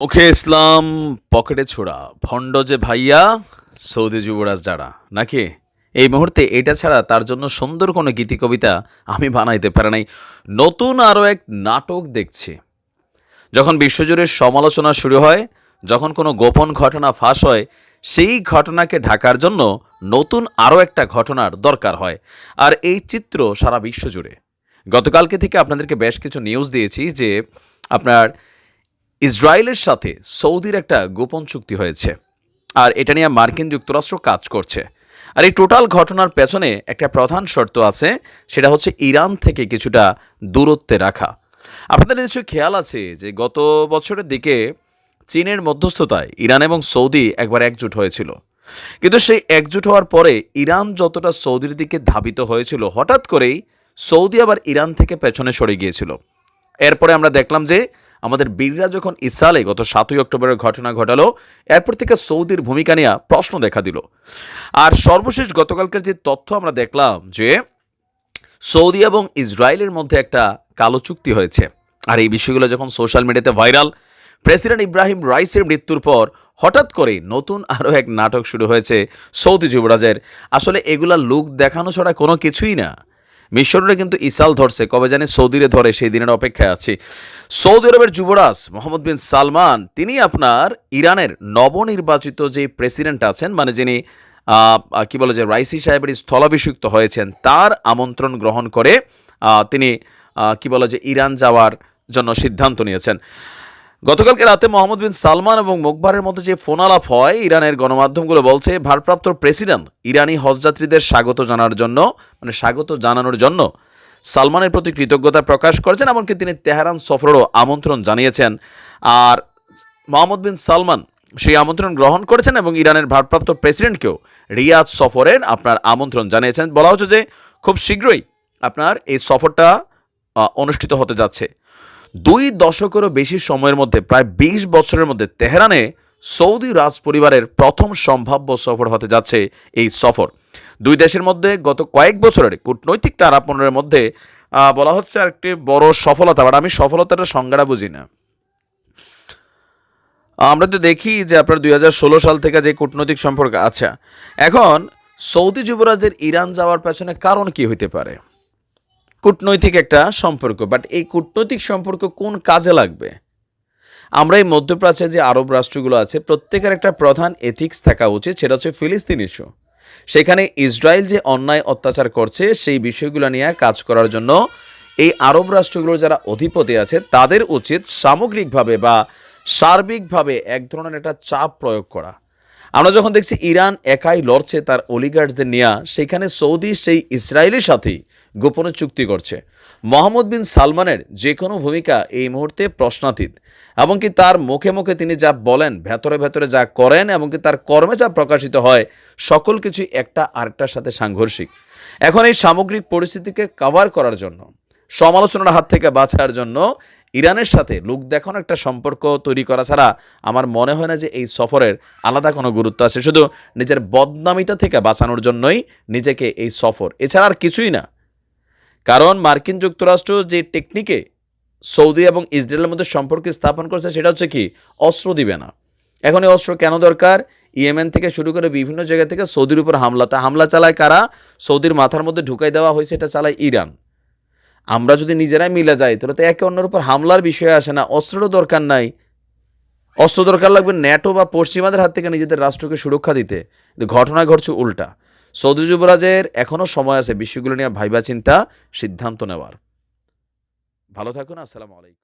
মুখে ইসলাম, পকেটে ছোড়া। ভণ্ড যে ভাইয়া, সৌদি যুবরাজ যারা, নাকি? এই মুহূর্তে এটা ছাড়া তার জন্য সুন্দর কোনো গীতি কবিতা আমি বানাইতে পারি নাই। নতুন আরও এক নাটক দেখছি। যখন বিশ্বজুড়ে সমালোচনা শুরু হয়, যখন কোনো গোপন ঘটনা ফাঁস হয়, সেই ঘটনাকে ঢাকার জন্য নতুন আরও একটা ঘটনার দরকার হয়। আর এই চিত্র সারা বিশ্বজুড়ে। গতকালকে থেকে আপনাদেরকে বেশ কিছু নিউজ দিয়েছি যে আপনার ইসরায়েলের সাথে সৌদির একটা গোপন চুক্তি হয়েছে, আর এটা নিয়ে মার্কিন যুক্তরাষ্ট্র কাজ করছে। আর এই টোটাল ঘটনার পেছনে একটা প্রধান শর্ত আছে, সেটা হচ্ছে ইরান থেকে কিছুটা দূরত্বে রাখা। আপনাদের নিশ্চয়ই খেয়াল আছে যে গত বছরের দিকে চীনের মধ্যস্থতায় ইরান এবং সৌদি একবার একজোট হয়েছিল। কিন্তু সেই একজোট হওয়ার পরে ইরান যতটা সৌদির দিকে ধাবিত হয়েছিল, হঠাৎ করেই সৌদি আবার ইরান থেকে পেছনে সরে গিয়েছিল। এরপরে আমরা দেখলাম যে আমাদের বীররা যখন ইসালে গত সাতই অক্টোবরের ঘটনা ঘটালো, এরপর থেকে সৌদির ভূমিকা নিয়ে প্রশ্ন দেখা দিল। আর সর্বশেষ গতকালকার যে তথ্য আমরা দেখলাম যে, সৌদি এবং ইসরায়েলের মধ্যে একটা কালো চুক্তি হয়েছে। আর এই বিষয়গুলো যখন সোশ্যাল মিডিয়াতে ভাইরাল, প্রেসিডেন্ট ইব্রাহিম রাইসের মৃত্যুর পর হঠাৎ করে নতুন আরও এক নাটক শুরু হয়েছে সৌদি যুবরাজের। আসলে এগুলা লুক দেখানো ছাড়া কোনো কিছুই না। মিশরে কিন্তু ইসাল ধরছে। কবে জানি সৌদিরে ধরে, সেই দিনের অপেক্ষায় আছি। সৌদি আরবের যুবরাজ মোহাম্মদ বিন সালমান, তিনি আপনার ইরানের নবনির্বাচিত যে প্রেসিডেন্ট আছেন মানে যিনি কি বলে যে, রাইসি সাহেবের স্থলাভিষিক্ত হয়েছেন, তার আমন্ত্রণ গ্রহণ করে তিনি কি বলে যে, ইরান যাওয়ার জন্য সিদ্ধান্ত নিয়েছেন। গতকালকে রাতে মোহাম্মদ বিন সালমান এবং মোকবারের মধ্যে যে ফোনালাপ হয়, ইরানের গণমাধ্যমগুলো বলছে, ভারপ্রাপ্ত প্রেসিডেন্ট ইরানি হজযাত্রীদের স্বাগত জানার জন্য মানে স্বাগত জানানোর জন্য সালমানের প্রতি কৃতজ্ঞতা প্রকাশ করেছেন, এমনকি তিনি তেহরান সফরেরও আমন্ত্রণ জানিয়েছেন। আর মোহাম্মদ বিন সালমান সেই আমন্ত্রণ গ্রহণ করেছেন এবং ইরানের ভারপ্রাপ্ত প্রেসিডেন্টকেও রিয়াদ সফরের আপনার আমন্ত্রণ জানিয়েছেন। বলা হচ্ছে যে, খুব শীঘ্রই আপনার এই সফরটা অনুষ্ঠিত হতে যাচ্ছে। দুই দশকেরও বেশি সময়ের মধ্যে, প্রায় বিশ বছরের মধ্যে তেহরানে সৌদি রাজ পরিবারের প্রথম সম্ভাব্য সফর হতে যাচ্ছে এই সফর। দুই দেশের মধ্যে গত কয়েক বছরের কূটনৈতিক টানাপনের মধ্যে বলা হচ্ছে একটি বড় সফলতা, বাট আমি সফলতাটা সংজ্ঞাটা বুঝি না। আমরা তো দেখি যে আপনার দুই হাজার ষোলো সাল থেকে যে কূটনৈতিক সম্পর্ক আচ্ছা এখন সৌদি যুবরাজের ইরান যাওয়ার পেছনে কারণ কি হইতে পারে? কূটনৈতিক একটা সম্পর্ক বাট এই কূটনৈতিক সম্পর্ক কোন কাজে লাগবে? আমরা এই মধ্যপ্রাচ্যে যে আরব রাষ্ট্রগুলো আছে, প্রত্যেকের একটা প্রধান এথিক্স থাকা উচিত, সেটা হচ্ছে ফিলিস্তিন ইস্যু সেখানে ইসরায়েল যে অন্যায় অত্যাচার করছে, সেই বিষয়গুলো নিয়ে কাজ করার জন্য এই আরব রাষ্ট্রগুলোর যারা অধিপতি আছে, তাদের উচিত সামগ্রিকভাবে বা সার্বিকভাবে এক ধরনের একটা চাপ প্রয়োগ করা। আমরা যখন দেখছি ইরান একাই লড়ছে তার অলিগার্ডসদের নিয়ে, সেখানে সৌদি সেই ইসরায়েলের সাথেই গোপনে চুক্তি করছে। মোহাম্মদ বিন সালমানের যে কোনো ভূমিকা এই মুহূর্তে প্রশ্নাতীত, এমনকি তার মুখে মুখে তিনি যা বলেন, ভেতরে ভেতরে যা করেন, এমনকি তার কর্মে যা প্রকাশিত হয়, সকল কিছু একটা আরেকটার সাথে সাংঘর্ষিক। এখন এই সামগ্রিক পরিস্থিতিকে কভার করার জন্য, সমালোচনার হাত থেকে বাঁচার জন্য ইরানের সাথে লোক দেখানো একটা সম্পর্ক তৈরি করা ছাড়া আমার মনে হয় না যে এই সফরের আলাদা কোনো গুরুত্ব আছে। শুধু নিজের বদনামিটা থেকে বাঁচানোর জন্যই নিজেকে এই সফর। এছাড়া আর কিছুই না। কারণ মার্কিন যুক্তরাষ্ট্র যে টেকনিকে সৌদি এবং ইসরায়েলের মধ্যে সম্পর্ক স্থাপন করছে, সেটা হচ্ছে কি? অস্ত্র দিবে না। এখন এই অস্ত্র কেন দরকার? ইয়েমেন থেকে শুরু করে বিভিন্ন জায়গা থেকে সৌদির উপর হামলা। তা হামলা চালায় কারা? সৌদির মাথার মধ্যে ঢুকাই দেওয়া হয়েছে, এটা চালায় ইরান। আমরা যদি নিজেরাই মিলে যাই, তাহলে তো একে অন্যের উপর হামলার বিষয়ে আসে না, অস্ত্রেরও দরকার নাই। অস্ত্র দরকার লাগবে ন্যাটো বা পশ্চিমাদের হাত থেকে নিজেদের রাষ্ট্রকে সুরক্ষা দিতে। ঘটনা ঘটছে উল্টা। সৌদি যুবরাজের এখনও সময় আছে, বিষয়গুলো নিয়ে ভাইবা চিন্তা সিদ্ধান্ত নেওয়ার। ভালো থাকুন, আসসালামু আলাইকুম।